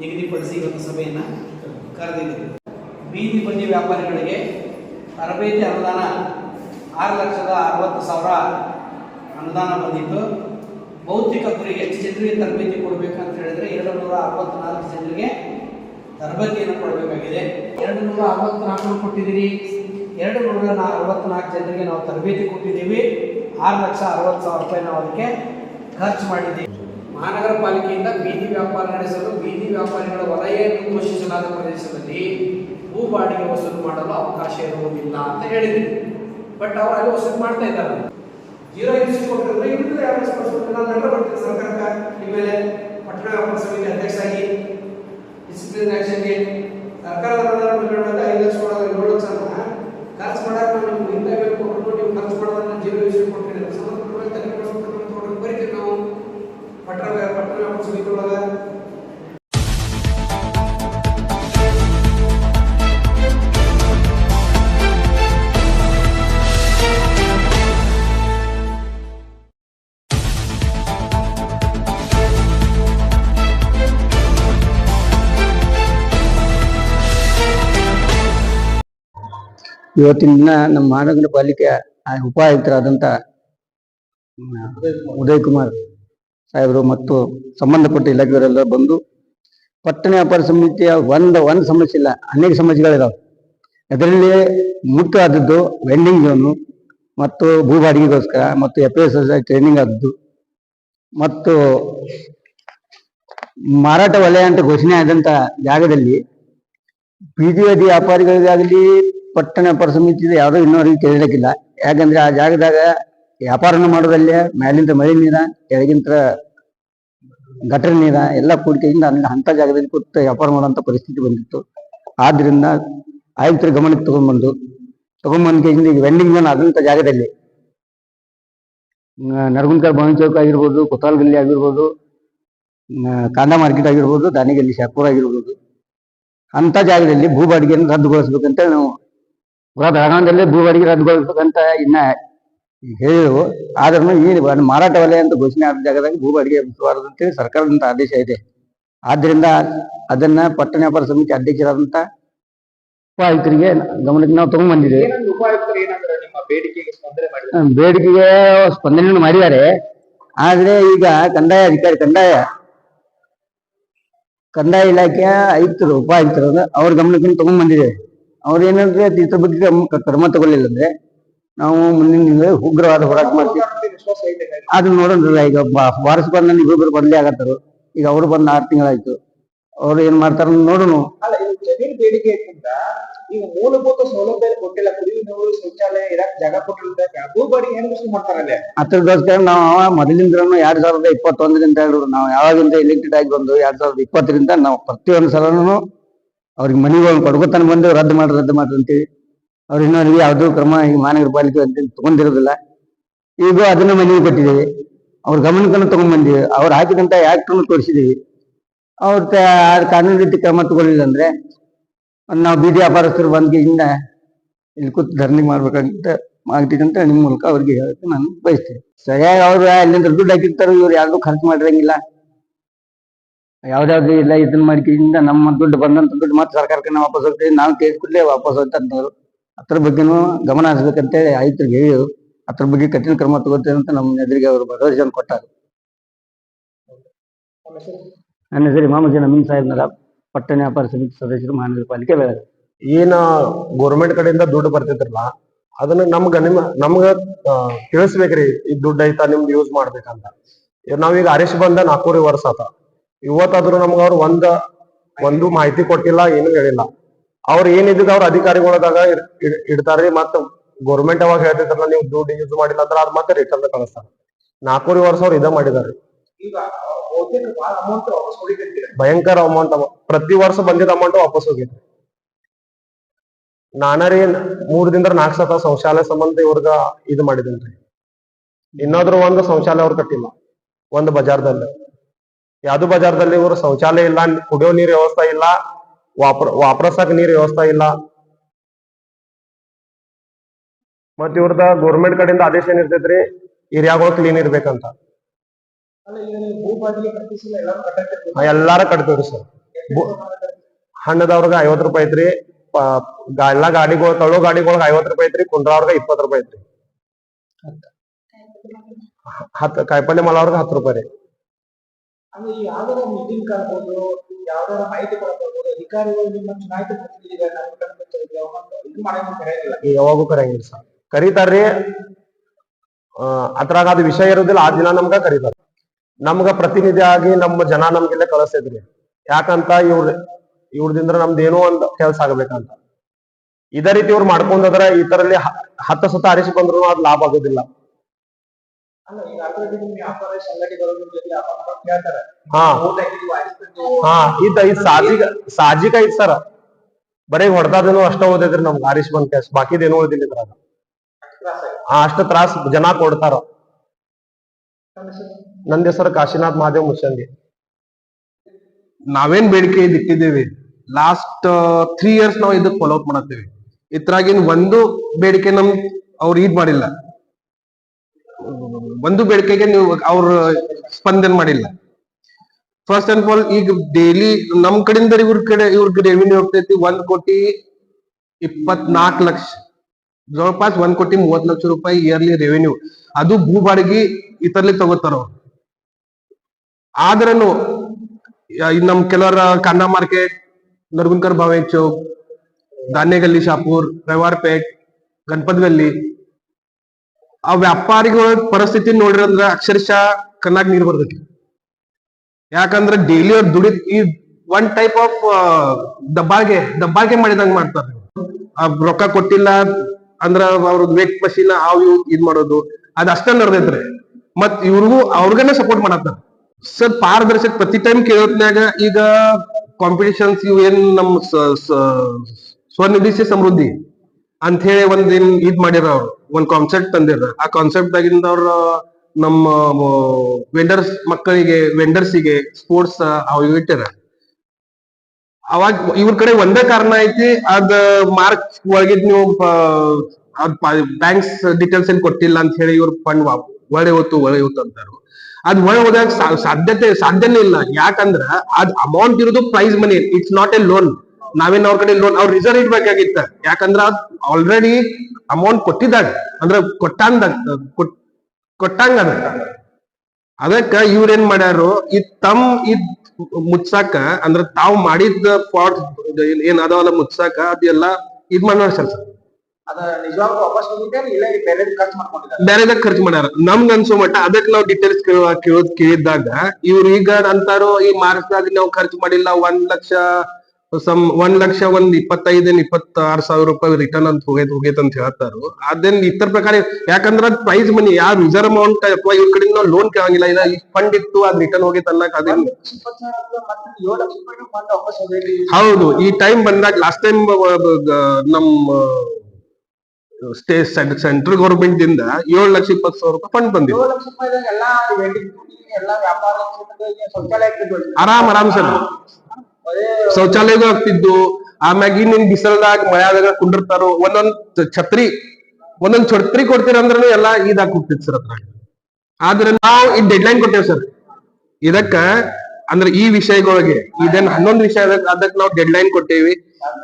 ನಿಗದಿಪಡಿಸಿ ಇವತ್ತು ಸಭೆಯನ್ನು ಕರೆದಿದೆ. ಬೀದಿ ಬದಿ ವ್ಯಾಪಾರಿಗಳಿಗೆ ತರಬೇತಿ ಅನುದಾನ ಆರು ಲಕ್ಷದ ಅರವತ್ತು ಸಾವಿರ ಅನುದಾನ ಬಂದಿತ್ತು. ಭೌತಿಕ ಗುರಿ ಎಷ್ಟು ಜನರಿಗೆ ತರಬೇತಿ ಕೊಡಬೇಕಂತ ಹೇಳಿದ್ರೆ ಎರಡು ನೂರ ಅರವತ್ತ್ನಾಲ್ಕು ಜನರಿಗೆ ತರಬೇತಿಯನ್ನು ಕೊಡಬೇಕಾಗಿದೆ. ಎರಡು ನೂರ ಅರವತ್ನಾಲ್ಕು ಕೊಟ್ಟಿದ್ದೀರಿ. ಎರಡು ನೂರ ಅರವತ್ನಾಲ್ಕು ಜನರಿಗೆ ನಾವು ತರಬೇತಿ ಕೊಟ್ಟಿದ್ದೀವಿ. ಆರು ಲಕ್ಷ ಅರವತ್ತು ಸಾವಿರ ರೂಪಾಯಿ ನಾವು ಅದಕ್ಕೆ ಖರ್ಚು ಮಾಡಿದ್ದೀವಿ. ಮಹಾನಗರ ಪಾಲಿಕೆಯಿಂದ ಬೀದಿ ವ್ಯಾಪಾರ ನಡೆಸಲು ಬೀದಿ ವ್ಯಾಪಾರಿಗಳ ವಲಯವನ್ನು ಘೋಷಿಸಲಾದ ಪ್ರದೇಶದಲ್ಲಿ ಭೂ ಬಾಡಿಗೆ ವಸೂಲು ಮಾಡಲು ಅವಕಾಶ ಇರುವುದಿಲ್ಲ ಅಂತ ಹೇಳಿದ್ವಿ ಬಟ್ ಅವರು ಅಲ್ಲಿ ವಸೂಲು ಮಾಡ್ತಾ ಇದ್ದಾರೆ. ಜೀರೋ ಎರಡು ವರ್ಷ ಕೊಡ್ಸ್ಬೇಕು. ನಾನು ಲೆಟರ್ ಬರ್ತೀನಿ ಸರ್ಕಾರಕ್ಕೆ ನಿಮ್ಮ ಮೇಲೆ ಪಟ್ಟಣ ವ್ಯಾಪಾರ ಸಮಿತಿ ಅಧ್ಯಕ್ಷರಾಗಿ ಡಿಸಿಪ್ಲಿನ್ ಆಕ್ಷನ್ಗೆ ಸರ್ಕಾರದ ಬಿಡುಗಡೆ ಐದು ಲಕ್ಷ ಕೊಡೋದು ಏಳು ಲಕ್ಷ ಅಂತ ಖರ್ಚು ಮಾಡಕ್ಕೆ ನಿಮ್ಗೆ ಇಂಥ ಕೊಟ್ಟು ನೀವು ಖರ್ಚು ಮಾಡೋದನ್ನ ಜೀರೋ ವಿಷಯ ಕೊಟ್ಟಿರೋದು. ಸಂಬಂಧಪಟ್ಟ ಇವತ್ತಿನ ದಿನ ನಮ್ಮ ಮಹಾನಗರ ಪಾಲಿಕೆ ಉಪಾಯುಕ್ತರಾದಂಥ ಉದಯ್ ಕುಮಾರ್ ಸಾಹೇಬರು ಮತ್ತು ಸಂಬಂಧಪಟ್ಟ ಇಲಾಖೆಯವರೆಲ್ಲ ಬಂದು ಪಟ್ಟಣ ವ್ಯಾಪಾರ ಸಮಿತಿಯ ಒಂದು ಒಂದು ಸಮಸ್ಯೆ ಇಲ್ಲ, ಅನೇಕ ಸಮಸ್ಯೆಗಳಿದಾವೆ. ಅದರಲ್ಲಿ ಮುಖ್ಯವಾದದ್ದು ವೆಂಡಿಂಗ್ ಝೋನು ಮತ್ತು ಭೂ ಬಾಡಿಗೆಗೋಸ್ಕರ ಮತ್ತು ಎಫ್ ಎಸ್ ಎಸ್ ಟ್ರೈನಿಂಗ್ ಆದದ್ದು. ಮತ್ತು ಮಾರಾಟ ವಲಯ ಅಂತ ಘೋಷಣೆ ಆದಂತ ಜಾಗದಲ್ಲಿ ಬದಿ ವ್ಯಾಪಾರಿಗಳಿಗಾಗಲಿ ಪಟ್ಟಣ ವ್ಯಾಪಾರ ಸಮಿತಿ ಯಾವುದೋ ಇನ್ನೋರಿಗೆ ಕೇಳಲಿಕ್ಕಿಲ್ಲ ಯಾಕಂದ್ರೆ ಆ ಜಾಗದಾಗ ವ್ಯಾಪಾರನ ಮಾಡೋದಲ್ಲೇ ಮ್ಯಾಲಿಂದ ಮಳೆ ನೀರ ಕೆಳಗಿಂತ ಗಟರ ನೀರ, ಎಲ್ಲ ಕೂಡಿಕೆಯಿಂದ ಅಂತ ಜಾಗದಲ್ಲಿ ಕೂತು ವ್ಯಾಪಾರ ಮಾಡುವಂತ ಪರಿಸ್ಥಿತಿ ಬಂದಿತ್ತು. ಆದ್ರಿಂದ ಆಯುಕ್ತರ ಗಮನಕ್ಕೆ ತಗೊಂಡ್ಬಂದು ತಗೊಂಡ್ಬಂದ್ಕೆಯಿಂದ ಈಗ ವೆಂಡಿಂಗ್ ಜೋನ್ ಆದಂತ ಜಾಗದಲ್ಲಿ ನರಗುಂದಕರ್ ಭವನ ಚೌಕ ಆಗಿರ್ಬೋದು ಕೊತ್ತಾಲ್ ಗಲ್ಲಿ ಆಗಿರ್ಬೋದು ಕಾಂದ ಮಾರ್ಕೆಟ್ ಆಗಿರ್ಬೋದು, ದಾನಿಗಲ್ಲಿ ಶಾಪುರ್ ಆಗಿರ್ಬೋದು ಅಂತ ಜಾಗದಲ್ಲಿ ಭೂ ಬಾಡಿಗೆಯನ್ನು ರದ್ದುಗೊಳಿಸ್ಬೇಕಂತ ನಾವು ಪುರಾ ಬೆಳಗಾವಿಯಲ್ಲೇ ಭೂ ಬಾಡಿಗೆ ರದ್ದುಗೊಳಿಸ್ಬೇಕಂತ ಇನ್ನ ಹೇಳಿದೆವು ಆದ್ರೂ ಈ ಮಾರಾಟ ವಲಯ ಅಂತ ಘೋಷಣೆ ಆದ ಜಾಗದಾಗ ಭೂ ಬಾಡಿಗೆ ಅಂತ ಅಂತೇಳಿ ಸರ್ಕಾರದಿಂದ ಆದೇಶ ಇದೆ. ಆದ್ರಿಂದ ಅದನ್ನ ಪಟ್ಟಣ ವ್ಯಾಪಾರ ಸಮಿತಿ ಅಧ್ಯಕ್ಷರಾದಂತ ಉಪಾಯುಕ್ತರಿಗೆ ಗಮನಕ್ಕೆ ನಾವು ಏನಂದ್ರೆ ನಿಮ್ಮ ಬೇಡಿಕೆಗೆ ಸ್ಪಂದನೆಯನ್ನು ಮಾಡಿದ್ದಾರೆ. ಆದ್ರೆ ಈಗ ಕಂದಾಯ ಅಧಿಕಾರಿ ಕಂದಾಯ ಕಂದಾಯ ಇಲಾಖೆಯ ಆಯುಕ್ತರು ಉಪ ಆಯುಕ್ತರು ಅವ್ರ ಗಮನಕ್ಕೆ ತಗೊಂಡ್ ಬಂದಿದೆ ಅವ್ರು ಏನಂದ್ರೆ ಇದ್ರ ಬಗ್ಗೆ ಕ್ರಮ- ತಗೊಳ್ಳಿಲ್ಲ ಅಂದ್ರೆ ನಾವು ಮುಂದಿನ ಉಗ್ರವಾದ ಹೋರಾಟ ಮಾಡ್ತೀವಿ? ಅದನ್ನ ನೋಡೋಣ ಈಗ ವಾರಸ್ ಬಂದ ಇಬ್ಬರು ಬದಲಿ ಆಗತ್ತಾರ. ಈಗ ಅವ್ರು ಬಂದ ಆರು ತಿಂಗಳಾಯ್ತು. ಅವ್ರು ಏನ್ ಮಾಡ್ತಾರ ನೋಡೋಣ. ಈಗ ಮೂಲಭೂತ ಸೌಲಭ್ಯ ಕೊಟ್ಟಿಲ್ಲ. ಕುಡಿಯುವ ನೀರು ಶೌಚಾಲಯ ಇರಕ್ ಜಾಗ ಕೊಟ್ಟಿಲ್ಲ. ಭೂ ಬಾಡಿಗೆ ಹೆಂಗ್ ಮಾಡ್ತಾರಲ್ಲ? ಮಾಡ್ತಾರಲ್ಲೇ ಅದ್ರಗೋಸ್ಕರ ನಾವು ಮೊದಲಿಂದ ಎರಡ್ ಸಾವಿರದ ಇಪ್ಪತ್ತೊಂದರಿಂದ ಹೇಳಿದ್ರು ನಾವು ಯಾವಾಗಿಂದ ಎಲೆಕ್ಟೆಡ್ ಆಗಿ ಬಂದು ಎರಡ್ ಸಾವಿರದ ಇಪ್ಪತ್ತರಿಂದ ನಾವು ಪ್ರತಿಯೊಂದು ಸಲನು ಅವ್ರಿಗೆ ಮನಿಗಳನ್ನ ಕೊಡ್ಕೊತಾನೆ ಬಂದು ರದ್ದು ಮಾಡಿ ರದ್ದು ಮಾಡ್ರಿ ಅಂತೇಳಿ ಅವ್ರು ಇನ್ನೊಂದು ಯಾವುದೂ ಕ್ರಮ ಈ ಮಹಾನಗರ ಪಾಲಿಕೆ ಅಂತ ತಗೊಂಡಿರೋದಿಲ್ಲ. ಈಗ ಅದನ್ನ ಮನೆಗೆ ಕೊಟ್ಟಿದ್ದೀವಿ ಅವ್ರ ಗಮನಕ್ಕನ್ನು ತಗೊಂಡ್ ಬಂದಿವಿ. ಅವ್ರು ಹಾಕಿದಂತ ಆಕ್ಟ್ ತೋರಿಸಿದೀವಿ. ಅವ್ರ ಕಾನೂನು ರೀತಿ ಕ್ರಮ ತಗೊಳ್ಳಿಲ್ಲ ಅಂದ್ರೆ ನಾವು ಬೀದಿ ವ್ಯಾಪಾರಸ್ಥರು ಬಂದ್ಗಿಂದ ಇಲ್ಲಿ ಕೂತು ಧರಣಿ ಮಾಡ್ಬೇಕಂತ ಆಗ್ತಿದೆ ಅಂತ ನಿಮ್ಮ ಮೂಲಕ ಅವ್ರಿಗೆ ಹೇಳಕ್ಕೆ ನಾನು ಬಯಸ್ತೀನಿ. ಸರಿಯಾಗಿ ಅವರು ಅಲ್ಲಿಂದ ದುಡ್ಡು ಹಾಕಿರ್ತಾರೋ ಇವ್ರು ಯಾರ್ದು ಖರ್ಚು ಮಾಡಿರಂಗಿಲ್ಲ. ಯಾವ್ದಾವ್ದು ಇಲ್ಲ ಇದನ್ನ ಮಾಡ್ಕಿಂದ ನಮ್ಮ ದುಡ್ಡು ಬಂದಂತ ದುಡ್ಡು ಮತ್ತೆ ಸರ್ಕಾರಕ್ಕೆ ನಾವು ವಾಪಸ್ ಹೋಗ್ತೀವಿ. ನಾವು ಕೇಸ್ ಕೂಡಲೇ ವಾಪಸ್ ಹೋಗ್ತಾ ಅಂತಂದ್ರು ಅದ್ರ ಬಗ್ಗೆನೂ ಗಮನ ಹರಿಸ್ಬೇಕಂತೇಳಿ ಆಯುಕ್ತರಿಗೆ ಹೇಳಿದ್ರು. ಅದ್ರ ಬಗ್ಗೆ ಕಠಿಣ ಕ್ರಮ ತಗೋತೇವೆ ಅಂತ ನಮ್ಮ ಎದುರಿಗೆ ಅವರು ಭರವಸೆಯನ್ನು ಕೊಟ್ಟಾರ. ನನ್ನ ಹೆಸರು ಮಾಮಜಿ ನಮೀನ್ ಸಾಹೇಬ್ನರ ಪಟ್ಟಣ ವ್ಯಾಪಾರ ಸಮಿತಿ ಸದಸ್ಯರು ಮಹಾನಗರ ಪಾಲಿಕೆ ಬೆಳಗಾವಿ ಏನ ಗೋರ್ಮೆಂಟ್ ಕಡೆಯಿಂದ ದುಡ್ಡು ಬರ್ತಿದ್ರಲ್ಲ, ಅದನ್ನ ನಮ್ಗ ನಿಮ್ ನಮ್ಗ ತಿಳಿಸ್ಬೇಕ್ರಿ. ಈ ದುಡ್ಡು ಐತಾ, ನಿಮ್ದು ಯೂಸ್ ಮಾಡ್ಬೇಕಂತ. ನಾವೀಗ ಅರೆಸ್ಟ್ ಬಂದ ನಾಲ್ಕೂವರೆ ವರ್ಷ ಆತ. ಇವತ್ತಾದ್ರೂ ನಮ್ಗ ಅವ್ರು ಒಂದ ಒಂದು ಮಾಹಿತಿ ಕೊಟ್ಟಿಲ್ಲ ಏನು ಹೇಳಿಲ್ಲ. ಅವ್ರ ಏನಿದ್ದ ಅವ್ರ ಅಧಿಕಾರಿಗಳದಾಗ ಇಡ್- ಇಡ್- ಇಡ್ತಾರ್ರಿ ಮತ್ತ ಗೌರ್ಮೆಂಟ್ ಅವಾಗ ಹೇಳ್ತಿದ್ರಲ್ಲ ನೀವು ದುಡ್ಡು ಯೂಸ್ ಮಾಡಿಲ್ಲ ಅಂದ್ರೆ ಅದ್ ಮತ್ತೆ ರಿಟರ್ನ್ ಕಳಿಸ್ತಾರ. ನಾಲ್ಕೂವರೆ ವರ್ಷ ಅವ್ರು ಇದ ಮಾಡಿದಾರೆ ಹೊಡಿತಿರ್ತೀರ ಭಯಂಕರ ಅಮೌಂಟ್ ಪ್ರತಿ ವರ್ಷ ಬಂದಿದ್ದ ಅಮೌಂಟ್ ವಾಪಸ್ ಹೋಗಿದ್ರಿ ನಾನರಿ ಮೂರ್ ದಿನದ ನಾಲ್ಕು ಸತ ಶೌಚಾಲಯ ಸಂಬಂಧ ಇವ್ರಗ ಇದು ಮಾಡಿದೇನ್ರಿ. ಇನ್ನಾದ್ರೂ ಒಂದು ಶೌಚಾಲಯ ಅವ್ರು ಕಟ್ಟಿಲ್ಲ. ಒಂದು ಬಜಾರ್ದಲ್ಲಿ. ಯಾವ್ದು ಬಜಾರ್ದಲ್ಲಿ ಇವರು ಶೌಚಾಲಯ ಇಲ್ಲ, ಕುಡಿಯೋ ನೀರ್ ವ್ಯವಸ್ಥೆ ಇಲ್ಲ, ವಾಪ್ರ, ವಾಪರಸಕ್ ನೀರ್ ವ್ಯವಸ್ಥೆ ಇಲ್ಲ. ಮತ್ ಇವ್ರದ ಗೌರ್ಮೆಂಟ್ ಕಡೆಯಿಂದ ಆದೇಶ ಏನ್ ಇರ್ತೈತ್ರಿ? ಏರಿಯಾಗಳು ಕ್ಲೀನ್ ಇರ್ಬೇಕಂತ. ಎಲ್ಲಾರು ಕಟ್ತೇವ್ರಿ ಸರ್. ಹಣ್ಣದವ್ರಿಗೆ ಐವತ್ ರೂಪಾಯಿ ಐತ್ರಿ ಎಲ್ಲಾ ಗಾಡಿಗಳು ತಳ್ಳೋ ಗಾಡಿಗಳಿಗೆ ಐವತ್ ರೂಪಾಯಿ ಐತ್ರಿ ಕುಂದ್ರವ್ರಿಗೆ ಇಪ್ಪತ್ ರೂಪಾಯಿ ಐತ್ರಿ. ಹತ್, ಕಾಯಿಪಲ್ಲೆ ಮಾಲವ್ರಿಗೆ ಹತ್ತು ರೂಪಾಯಿ ರೀ. ಅಂದ್ರೆ ಈ ಯಾವ್ದಾರ ಮೀಟಿಂಗ್ ಕರ್ಬೋದು ಯಾವ್ದಾರ ಮಾಹಿತಿ ಕೊಡ್ಬೋದು, ಅಧಿಕಾರಿಗಳು ನಿಮ್ಮ ಚುನಾಯಿತ ಪ್ರತಿನಿಧಿಗಳನ್ನ ಯಾವಾಗೂ ಕರೆಯಂಗಿಲ್ಲ ಸರ್. ಕರೀತಾರ್ರಿ. ಅದ್ರಾಗ ಅದು ವಿಷಯ ಇರೋದಿಲ್ಲ, ಆ ದಿನ ನಮ್ಗ ಕರೀತಾರ. ನಮ್ಗ ಪ್ರತಿನಿಧಿ ಆಗಿ ನಮ್ಮ ಜನ ನಮ್ಗೆಲ್ಲ ಕಳಿಸಿದ್ರಿ. ಯಾಕಂತ ಇವ್ರ, ಇವ್ರದಿಂದ ನಮ್ದೇನೋ ಒಂದ್ ಕೆಲ್ಸ ಆಗ್ಬೇಕಂತ. ಇದೇ ರೀತಿ ಇವ್ರು ಮಾಡ್ಕೊಂಡದ್ರ ತರಲ್ಲಿ ಹತ್ತು ಸತ ಆರಿಸಿ ಬಂದ್ರು ಅದ್ ಲಾಭ ಆಗೋದಿಲ್ಲ. ಹಾ. ಇದ್ ಸಾಜಿಕ ಐತ್ ಸರ್. ಬರೀ ಹೊಡ್ದಾದೇನೋ ಅಷ್ಟ ಓದಿದ್ರಿ ನಮ್ಗೆ ಆರಿಸ್ ಬಂದ್ ಕೆಲ್ಸ ಬಾಕಿದೇನು ಓದಿಲ್ಲ ಇದ್ರಾಗ. ಹಾ ಅಷ್ಟ ತ್ರಾಸ್ ಜನ ಕೊಡ್ತಾರ. ನಂದ ಹೆಸರು ಕಾಶಿನಾಥ್ ಮಹಾದೇವ್ ಮುಸಂದಿ ನಾವೇನ್ ಬೇಡಿಕೆ ಇದ್ ಇಟ್ಟಿದ್ದೇವೆ ಲಾಸ್ಟ್ ತ್ರೀ ಇಯರ್ಸ್ ನಾವು ಇದಕ್ ಫಾಲೋ ಅಪ್ ಮಾಡತ್ತೇವೆ. ಇದ್ರಾಗಿನ್ ಒಂದು ಬೇಡಿಕೆ ನಮ್ ಅವ್ರು ಇದ್ ಮಾಡಿಲ್ಲ. ಒಂದು ಬೇಡಿಕೆಗೆ ನೀವು ಅವ್ರ ಸ್ಪಂದನೆ ಮಾಡಿಲ್ಲ. ಫಸ್ಟ್ ಅಂಡ್ ಆಲ್ ಈಗ ಡೈಲಿ ನಮ್ ಕಡೆಯಿಂದ ಇವ್ರ ಕಡೆ ಇವ್ರಿಗೆ ರೆವಿನ್ಯೂ ಹೋಗ್ತೈತಿ ಒಂದ್ ಕೋಟಿ ಇಪ್ಪತ್ನಾಲ್ಕು ಲಕ್ಷ. ಜವಳಪಾಸ್ ಒಂದ್ ಕೋಟಿ ಮೂವತ್ ಲಕ್ಷ ರೂಪಾಯಿ ಇಯರ್ಲಿ ರೆವಿನ್ಯೂ ಅದು ಭೂ ಬಾಡಿಗೆ ಇತರಲ್ಲಿ ತಗೋತಾರ ಅವ್ರು. ಆದ್ರೂ ನಮ್ ಕೆಲವರ ಕನ್ನ ಮಾರ್ಕೆಟ್ ನರ್ಗುನ್ಕರ್ ಭಾವೆ ಚೌಕ್ ಧಾನ್ಯ ಶಾಪುರ್, ರವಾರ್ಪೇಟ್ ಗಣಪತ್ ಗಲ್ಲಿ ಆ ವ್ಯಾಪಾರಿಗಳ ಪರಿಸ್ಥಿತಿ ನೋಡಿರಂದ್ರ ಅಕ್ಷರಶಃ ಕಣ್ಣಾಗ್ ನೀರ್ ಬರ್ತೈತಿ. ಯಾಕಂದ್ರ ಡೈಲಿ ಅವ್ರ ದುಡಿ ಈ ಒನ್ ಟೈಪ್ ಆಫ್ ದಬ್ಬಾಗೆ ದಬ್ಬಾಗೆ ಮಾಡಿದಂಗ ಮಾಡ್ತಾರ. ರೊಕ್ಕ ಕೊಟ್ಟಿಲ್ಲ ಅಂದ್ರ ಅವ್ರ ವೇಟ್ ಮಷೀನ್ ಅವು ಇದ್ ಮಾಡೋದು, ಅದ್ ಅಷ್ಟ ನಡೆದೈತ್ರಿ. ಮತ್ ಇವ್ರಿಗೂ ಅವ್ರಿಗೇನೆ ಸಪೋರ್ಟ್ ಮಾಡತ್ತಾರ. ಸರ್ ಪಾರದರ್ಶಕ ಪ್ರತಿ ಟೈಮ್ ಕೇಳೋತ್ನ್ಯಾಗ ಈಗ ಕಾಂಪಿಟಿಷನ್ಸ್ ಇವ್ ಏನ್ ನಮ್ ಸ- ಸ- ಸ್ವನಿಧಿ ಸಮೃದ್ಧಿ ಅಂತ ಹೇಳಿ ಒಂದ್ ಏನ್ ಇದ್ ಮಾಡ್ಯಾರ ಅವ್ರು. ಒಂದ್ ಕಾನ್ಸೆಪ್ಟ್ ತಂದಿರ ಆ ಕಾನ್ಸೆಪ್ಟ್ ದಾಗಿಂದ ಅವ್ರ, ನಮ್ಮ ವೆಂಡರ್ಸ್ ಮಕ್ಕಳಿಗೆ ವೆಂಡರ್ಸಿಗೆ ಸ್ಪೋರ್ಟ್ಸ್ ಅವಾಗ ಇಟ್ಟಾರ. ಅವಾಗ ಇವ್ರ ಕಡೆ ಒಂದೇ ಕಾರಣ ಐತಿ, ಅದ್ ಮಾರ್ಕ್ ಒಳಗಿದ್ ನೀವು ಬ್ಯಾಂಕ್ಸ್ ಡೀಟೇಲ್ಸ್ ಏನ್ ಕೊಟ್ಟಿಲ್ಲ ಅಂತ ಹೇಳಿ ಇವ್ರ ಫಂಡ್ ಒಳ್ಳೆ ಹೊತ್ತು ಒಳ್ಳೆ ಹೊತ್ತು ಅಂತಾರು. ಅದ್ ಒಳ್ಳೆ ಹೋದಾಗ ಸಾಧ್ಯತೆ, ಸಾಧ್ಯನೇ ಇಲ್ಲ. ಯಾಕಂದ್ರ ಅದ್ ಅಮೌಂಟ್ ಇರೋದು prize money it's not a loan ನಾವೇನ್ ಅವ್ರ ಕಡೆ ಲೋನ್ ಅವ್ರ ರಿಸರ್ವ್ ಇಡ್ಬೇಕಾಗಿತ್ತ. ಯಾಕಂದ್ರ ಆಲ್ರೆಡಿ ಅಮೌಂಟ್ ಕೊಟ್ಟಿದ್ದಾಗ. ಅಂದ್ರ ಕೊಟ್ಟಂದ ಕೊಟ್- ಕೊಟ್ಟಂಗ ಅದ. ಅದಕ್ಕ ಇವ್ರೇನ್ ಮಾಡ್ಯಾರು ಈ ತಮ್ ಇದ್ ಮುಚ್ಚಾಕ ಅಂದ್ರ ತಾವ್ ಮಾಡಿದ ಪಾಟ್ ಏನ್ ಅದಾವಲ್ಲ ಮುಚ್ಚಾಕ ಅದೆಲ್ಲ ಇದ್ ಮಾಡ್ಯಾರ ಸರ್ ಅದ ನಿಜವಾಗ್ಲೂ ವಾಪಸ್ ಹೋಗಿದ್ದೆ ಇಲ್ಲ ಬೇರೆ ಖರ್ಚು ಮಾಡ್ಕೊಂಡಿದ್ದಾರೆ? ಬೇರೆದಾಗ ಖರ್ಚು ಮಾಡ್ಯಾರ. ನಮ್ಗ ಅನ್ಸೋ ಮಟ್ಟ ಅದಕ್ಕೆ ನಾವು ಡೀಟೇಲ್ಸ್ ಕೇಳೋದ್ ಕೇಳಿದಾಗ ಇವ್ರ ಈಗ ಅಂತಾರೋ ಈ ಮಾರ್ಚ್ ನಾವು ಖರ್ಚು ಮಾಡಿಲ್ಲ ಒಂದ್ ಲಕ್ಷ ಸಮ್ ಒಂದ್ ಲಕ್ಷ ಒಂದ್ ಇಪ್ಪತ್ತೈದೇನ್ ಇಪ್ಪತ್ತಾರು ಸಾವಿರ ರೂಪಾಯಿ ರಿಟರ್ನ್ ಅಂತ ಹೋಗೈತ್ ಹೋಗೈತ್ ಅಂತ ಹೇಳ್ತಾರು. ಅದೇನ್ ಇತರ ಪ್ರಕಾರ ಯಾಕಂದ್ರ ಅದ್ ಪ್ರೈಸ್ ಮನಿ ಯಾವ ರಿಸರ್ವ್ ಅಮೌಂಟ್ ಅಥವಾ ಇವ್ರ ಕಡೆಯಿಂದ ನಾವು ಲೋನ್ ಕೇಳಂಗಿಲ್ಲ. ಇಲ್ಲ ಈ ಫಂಡ್ ಇತ್ತು ಅದ್ ರಿಟರ್ನ್ ಹೋಗೈತ್ ಅನ್ನಕ್ ಅದೇನ್ ಇಪ್ಪತ್ತು ಹೋಗೈತಿ ಹೌದು ಈ ಟೈಮ್ ಬಂದಾಗ ಲಾಸ್ಟ್ ಟೈಮ್ ನಮ್ಮ ಸ್ಟೇ ಸೆಂಟ್ರಲ್ ಗೌರ್ಮೆಂಟ್ ದಿಂದ ಏಳು ಲಕ್ಷ ಇಪ್ಪತ್ತು ಸಾವಿರ ರೂಪಾಯಿ ಫಂಡ್ ಬಂದಿದೆ. ಆರಾಮ್ ಆರಾಮ್ ಸರ್. ಅದೇ ಶೌಚಾಲಯಗಳು ಆಗ್ತಿದ್ದು ಆಮ್ಯಾಗಿನ ನಿನ್ ಬಿಸಲ್ದಾಗ ಮಳೆಯಾದಾಗ ಕುಂಡಿರ್ತಾರೋ, ಒಂದೊಂದ್ ಛತ್ರಿ ಒಂದೊಂದ್ ಛತ್ರಿ ಕೊಡ್ತೀರಂದ್ರೂ ಎಲ್ಲಾ ಇದಾಗ್ ಹೋಗ್ತಿತ್ತು ಸರ್ ಅದ್ರಾಗ. ಆದ್ರೆ ನಾವು ಈ ಡೆಡ್ ಲೈನ್ ಕೊಟ್ಟೇವ್ ಸರ್. ಇದಕ್ಕ ಅಂದ್ರೆ ಈ ವಿಷಯಗಳಿಗೆ ಇದನ್ನ ಹನ್ನೊಂದು ವಿಷಯ ಅದಕ್ಕೆ ನಾವು ಡೆಡ್ಲೈನ್ ಕೊಟ್ಟೇವಿ.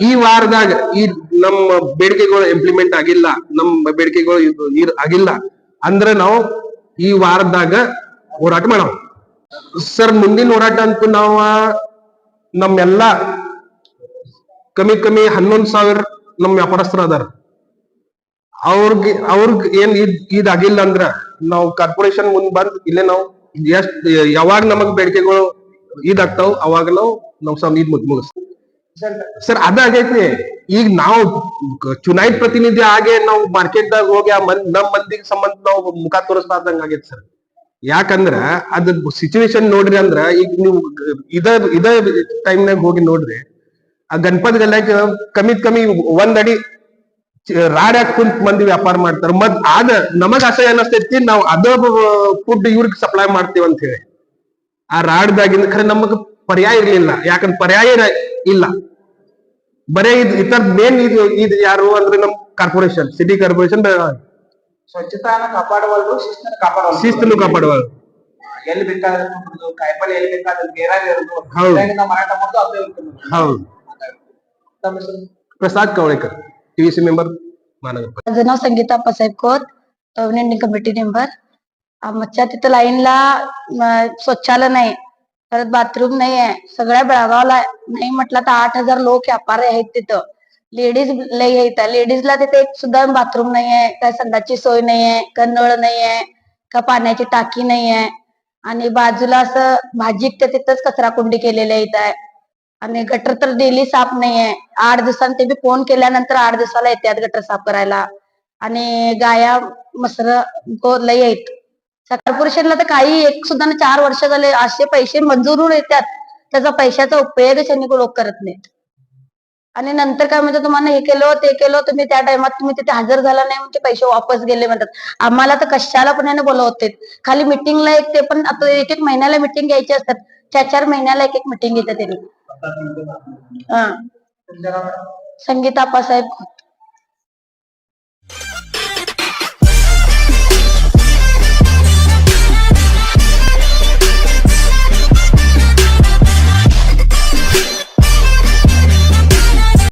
ಈ ವಾರದಾಗ ಈ ನಮ್ಮ ಬೇಡಿಕೆಗಳು ಇಂಪ್ಲಿಮೆಂಟ್ ಆಗಿಲ್ಲ, ನಮ್ಮ ಬೇಡಿಕೆಗಳು ಆಗಿಲ್ಲ ಅಂದ್ರೆ ನಾವು ಈ ವಾರದಾಗ ಹೋರಾಟ ಮಾಡೋ ಸರ್ ಮುಂದಿನ ಹೋರಾಟ ಅಂತೂ ನಾವು ನಮ್ಮೆಲ್ಲ ಕಮ್ಮಿ ಕಮ್ಮಿ ಹನ್ನೊಂದು ಸಾವಿರ ನಮ್ ವ್ಯಾಪಾರಸ್ಥರ ಅದಾರ. ಅವ್ರಿಗೆ, ಅವ್ರಿಗ ಏನ್ ಇದ್, ಇದಾಗಿಲ್ಲ ಅಂದ್ರ ನಾವು ಕಾರ್ಪೊರೇಷನ್ ಮುಂದ್ ಬಂದ್ ಇಲ್ಲೇ ನಾವು ಎಷ್ಟ್, ಯಾವಾಗ ನಮಗ್ ಬೇಡಿಕೆಗಳು ಇದಾಗ್ತಾವ ಅವಾಗ ನಾವು ನಾವು ಸಮ್ ಇದ್ ಮುಗ್- ಮುಗಿಸ್ತೀವಿ. ಸರ್ ಅದಾಗೈತಿ ಈಗ ನಾವು ಚುನಾಯಿತ ಪ್ರತಿನಿಧಿ ಆಗೇ ನಾವು ಮಾರ್ಕೆಟ್ ದಾಗ ಹೋಗಿ ಆ ಮಂದ್, ನಮ್ ಮಂದಿಗೆ ಸಂಬಂಧ ನಾವು ಮುಖ ತೋರಿಸ್ಬಾರ್ದಂಗ ಆಗೈತಿ ಸರ್. ಯಾಕಂದ್ರ ಅದ್ ಸಿಚುವೇಶನ್ ನೋಡ್ರಿ ಅಂದ್ರ ಈಗ ನೀವು ಇದ ಇದ ಟೈಮ್ನಾಗ ಹೋಗಿ ನೋಡ್ರಿ, ಆ ಗಣಪತಿ ಗಲ್ಲಾಗ ಕಮ್ಮಿ ಕಮ್ಮಿ ಒಂದ್ ಅಡಿ ರಾಡ್ ಹಾಕಿ ಕುಂತ್ ಮಂದಿ ವ್ಯಾಪಾರ ಮಾಡ್ತಾರ. ಮತ್ ಆದ ನಮಗ್ ಅಸಹ್ಯ ಅನಸ್ತೈತಿ ನಾವ್ ಅದ ಫುಡ್ ಇವ್ರಿಗೆ ಸಪ್ಲೈ ಮಾಡ್ತೀವಿ ಅಂತ ಹೇಳಿ. ಆ ರಾಡ್ದಾಗಿಂದ ಖರೆ ನಮಗ್ ಪರ್ಯಾಯ ಇರ್ಲಿಲ್ಲ. ಯಾಕಂದ್ರೆ ಪರ್ಯಾಯ ಇಲ್ಲ. ಬರೇ ಇದ್ ಇತರ ಮೇನ್ ಇದು ಇದು ಯಾರು ಅಂದ್ರೆ ನಮ್ ಕಾರ್ಪೊರೇಷನ್ ಸಿಟಿ ಕಾರ್ಪೊರೇಷನ್ ಸ್ವಚ್ಛತಾನ ಕಾಪಾಡುವಲ್ರು ಶಿಸ್ತನ್ನ ಕಾಪಾಡುವಲ್ರು ಶಿಸ್ತನ್ನು ಕಾಪಾಡುವ ಎಲ್ಲಿ ಬೇಕಾದ್ರೆ ಕುಂಡ್ರುದು, ಕಾಯಿಪಲ್ಲೆ ಎಲ್ಲಿ ಬೇಕಾದ್ರೆ ಬೇರೆ ಇರೋದು ಹೌದು. ಇದ್ರಾಗಿಂದ ಮಾರಾಟ ಮಾಡೋದು ಅದೇ ಇರ್ತದೆ. ಹೌದು ತಮ್ಮ ಹೆಸರು? प्रसाद कवळेकर टीव्हीसी मेंबर महानगर माझं नाव Sangita Appasaheb Khot terminating committee member आमच्या तिथं लाईनला म, शौचालय नाही परत बाथरूम नाही आहे सगळ्या बेळगावला नाही म्हटलं तर आठ हजार लोक व्यापारी आहेत तिथं लेडीज लई आहेत. लेडीजला तिथे एक सुद्धा बाथरूम नाही आहे काय संडासची सोय नाही आहे का नळ नाही आहे का पाण्याची टाकी नाही आहे आणि बाजूला असं भाजी तिथंच कचरा कुंडी केलेल्या इथं आहे. आणि गटर तर डेली साफ नाहीये. आठ दिवसांनी ते बी फोन केल्यानंतर आठ दिवसाला येतात गटर साफ करायला. आणि गाया मसर लय आहेत. कॉर्पोरेशनला तर काही एक सुद्धा चार वर्ष झाले असे पैसे मंजूर येतात त्याचा पैशाचा उपयोगच त्यांनी लोक करत नाहीत. आणि नंतर काय म्हणजे तुम्हाला हे केलं ते केलं तुम्ही त्या टायमात तुम्ही तिथे हजर झाला नाही म्हणजे पैसे वापस गेले म्हणतात आम्हाला तर कशाला पण याने बोलवते खाली मिटिंगला एक ते पण आता एक एक महिन्याला मिटिंग घ्यायची असतात चार चार महिन्याला एक एक मिटिंग घेतात त्यांनी हा? संगीता आप्पासाहेब.